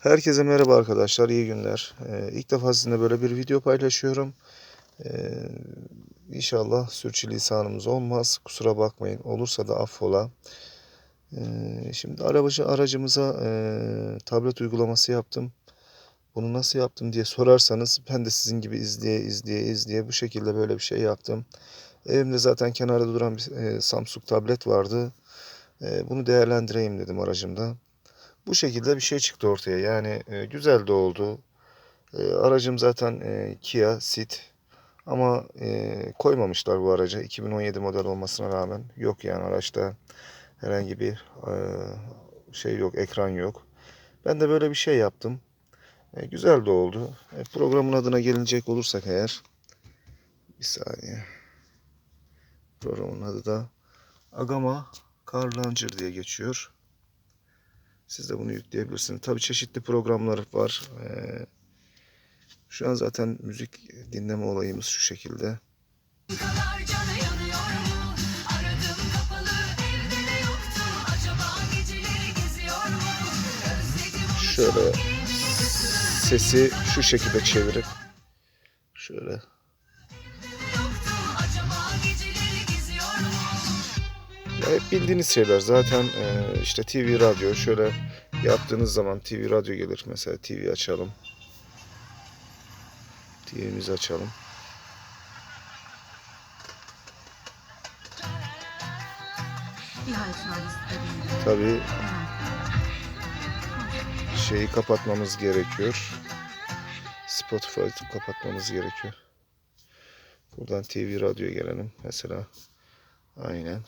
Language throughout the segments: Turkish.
Herkese merhaba arkadaşlar, iyi günler. Ee, ilk defa sizinle böyle bir video paylaşıyorum. Ee, inşallah sürçülisanımız olmaz, kusura bakmayın. Olursa da affola. Ee, şimdi arabacı aracımıza e, tablet uygulaması yaptım. Bunu nasıl yaptım diye sorarsanız ben de sizin gibi izleye izleye izleye bu şekilde böyle bir şey yaptım. Evimde zaten kenarda duran bir e, Samsung tablet vardı. E, bunu değerlendireyim dedim aracımda. Bu şekilde bir şey çıktı ortaya. Yani e, güzel de oldu. E, aracım zaten e, Kia Ceed. Ama e, koymamışlar bu araca. 2017 model olmasına rağmen. Yok yani araçta herhangi bir e, şey yok, ekran yok. Ben de böyle bir şey yaptım. E, güzel de oldu. E, programın adına gelinecek olursak eğer. Bir saniye. Programın adı da Agama Car Launcher diye geçiyor. Siz de bunu yükleyebilirsiniz. Tabii çeşitli programlar var. Ee, şu an zaten müzik dinleme olayımız şu şekilde. Şöyle sesi şu şekilde çevirip şöyle hep bildiğiniz şeyler zaten e, işte TV radyo şöyle yaptığınız zaman TV radyo gelir mesela TV açalım. TV'mizi açalım. Tabii şeyi kapatmamız gerekiyor. Spotify'ı kapatmamız gerekiyor. Buradan TV radyoya gelelim mesela. Aynen.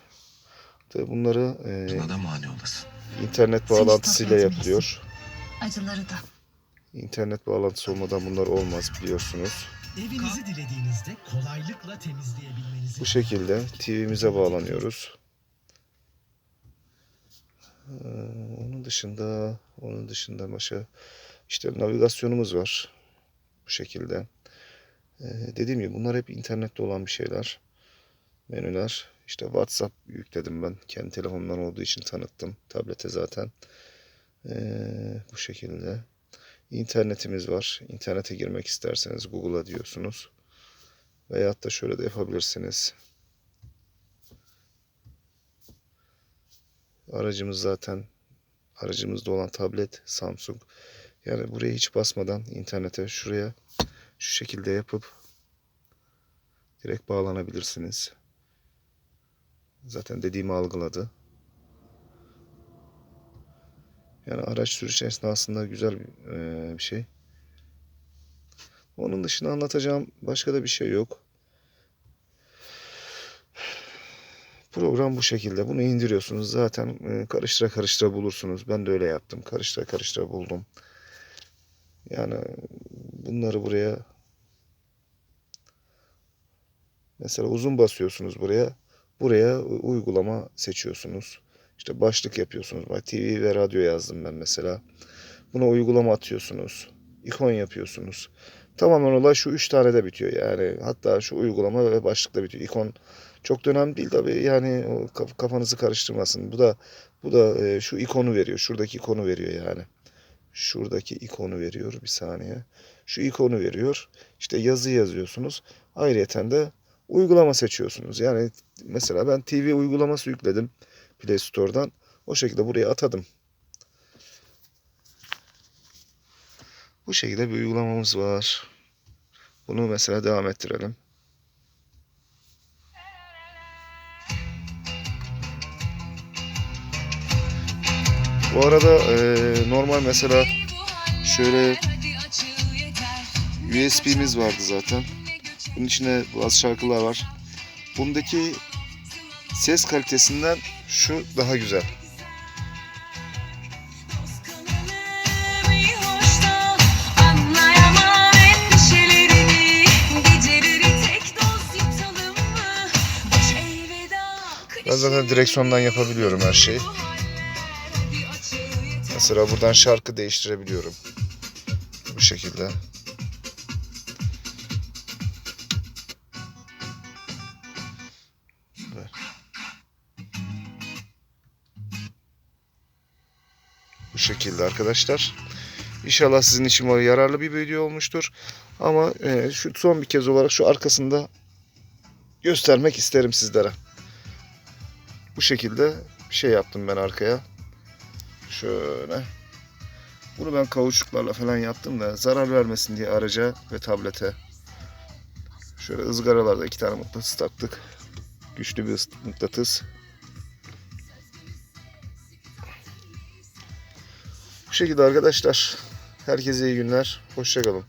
Tabii bunları e, Buna da mani olasın. internet bağlantısıyla yapılıyor. Acıları da. İnternet bağlantısı olmadan bunlar olmaz biliyorsunuz. Evinizi dilediğinizde kolaylıkla temizleyebilmenizi Bu şekilde TV'mize bağlanıyoruz. Ee, Onun dışında, onun dışında başka işte navigasyonumuz var. Bu şekilde. Ee, Dediğim gibi bunlar hep internette olan bir şeyler. Menüler. İşte WhatsApp yükledim ben. Kendi telefonumdan olduğu için tanıttım. Tablete zaten. Ee, bu şekilde. İnternetimiz var. İnternete girmek isterseniz Google'a diyorsunuz. Veyahut da şöyle de yapabilirsiniz. Aracımız zaten aracımızda olan tablet Samsung. Yani buraya hiç basmadan internete şuraya şu şekilde yapıp direkt bağlanabilirsiniz. Zaten dediğimi algıladı. Yani araç sürüş esnasında güzel bir, eee, bir şey. Onun dışında anlatacağım başka da bir şey yok. Program bu şekilde. Bunu indiriyorsunuz. Zaten e, karıştıra karıştıra bulursunuz. Ben de öyle yaptım. Karıştıra karıştıra buldum. Yani bunları buraya mesela uzun basıyorsunuz buraya. Buraya uygulama seçiyorsunuz. İşte başlık yapıyorsunuz. Bak TV ve radyo yazdım ben mesela. Buna uygulama atıyorsunuz. İkon yapıyorsunuz. Tamamen olay şu üç tane de bitiyor yani. Hatta şu uygulama ve başlıkla bitiyor. İkon çok da önemli değil tabii. Yani kafanızı karıştırmasın. Bu da bu da e, şu ikonu veriyor. Şuradaki ikonu veriyor yani. Şuradaki ikonu veriyor. Bir saniye. Şu ikonu veriyor. İşte yazı yazıyorsunuz. Ayrıyeten de uygulama seçiyorsunuz. Yani mesela ben TV uygulaması yükledim Play Store'dan. O şekilde buraya atadım. Bu şekilde bir uygulamamız var. Bunu mesela devam ettirelim. Bu arada e, normal mesela şöyle USB'miz vardı zaten. Bunun içine bazı şarkılar var. Bundaki ses kalitesinden şu daha güzel. Ben zaten direksiyondan yapabiliyorum her şeyi. Mesela buradan şarkı değiştirebiliyorum. Bu şekilde. Şekilde arkadaşlar. İnşallah sizin için o yararlı bir video olmuştur. Ama e, şu son bir kez olarak şu arkasında göstermek isterim sizlere. Bu şekilde bir şey yaptım ben arkaya. Şöyle. Bunu ben kauçuklarla falan yaptım da zarar vermesin diye araca ve tablete. Şöyle ızgaralarda iki tane mıknatıs taktık. Güçlü bir ıs- mıknatıs. Bu şekilde arkadaşlar. Herkese iyi günler. Hoşçakalın.